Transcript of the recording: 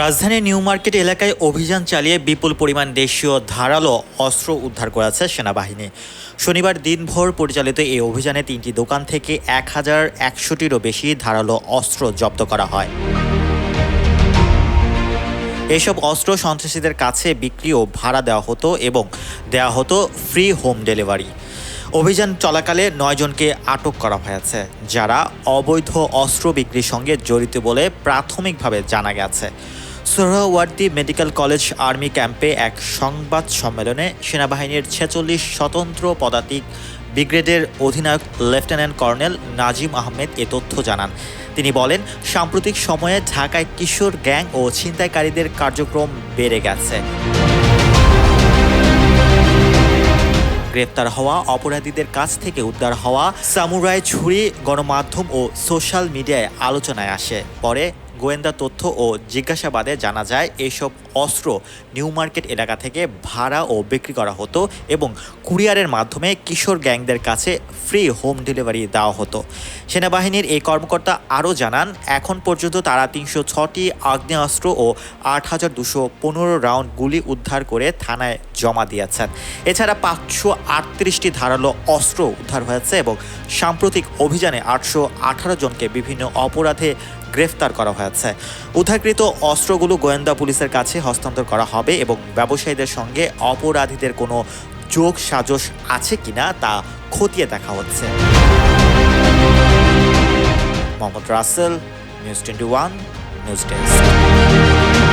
রাজধানীর new market এলাকায় অভিযান চালিয়ে বিপুল পরিমাণ দেশীয় ধারালো অস্ত্র উদ্ধার করেছে সেনাবাহিনী। শনিবার দিনভর পরিচালিত এই অভিযানে তিনটি দোকান থেকে এক হাজার একশোটিরও বেশি ধারালো অস্ত্র জব্দ করা হয়। এসব অস্ত্র সন্ত্রাসীদের কাছে বিক্রি ও ভাড়া দেওয়া হতো এবং দেওয়া হতো ফ্রি হোম ডেলিভারি অভিযান চলাকালে নয়জনকে আটক করা হয়েছে, যারা অবৈধ অস্ত্র বিক্রির সঙ্গে জড়িত বলে প্রাথমিকভাবে জানা গেছে। সোহরাওয়ার্দী মেডিকেল কলেজ আর্মি ক্যাম্পে এক সংবাদ সম্মেলনে সেনাবাহিনীর ছেচল্লিশ স্বতন্ত্র পদাতিক ব্রিগেডের অধিনায়ক লেফটেন্যান্ট কর্নেল নাজিম আহমেদ এ তথ্য জানান। তিনি বলেন, সাম্প্রতিক সময়ে ঢাকায় কিশোর গ্যাং ও ছিনতাইকারীদের কার্যক্রম বেড়ে গেছে। গ্রেপ্তার হওয়া, অপরাধীদের কাছ থেকে উদ্ধার হওয়া, সামুরাই ছুরি, গণমাধ্যম ও সোশ্যাল মিডিয়ায় আলোচনায় আসে। পরে গোয়েন্দা তথ্য ও জিজ্ঞাসাবাদে জানা যায়, এসব অস্ত্র নিউ মার্কেট এলাকা থেকে ভাড়া ও বিক্রি করা হতো এবং কুরিয়ারের মাধ্যমে কিশোর গ্যাংদের কাছে ফ্রি হোম ডেলিভারি দেওয়া হতো। সেনাবাহিনীর এই কর্মকর্তা আরও জানান, এখন পর্যন্ত তারা তিনশো ছটি আগ্নেয়াস্ত্র ও আট হাজার দুশো পনেরো রাউন্ড গুলি উদ্ধার করে থানায় জমা দিয়েছেন। এছাড়া পাঁচশো আটত্রিশটি ধারালো অস্ত্র উদ্ধার হয়েছে এবং সাম্প্রতিক অভিযানে আটশো আঠারো জনকে বিভিন্ন অপরাধে গ্রেফতার করা হয়েছে। উদ্ধারকৃত অস্ত্রগুলো গোয়েন্দা পুলিশের কাছে হস্তান্তর করা হবে এবং ব্যবসায়ীদের সঙ্গে অপরাধীদের কোনো যোগ সাজস আছে কিনা তা খতিয়ে দেখা হচ্ছে। Mohammad Rasel news twenty one news desk.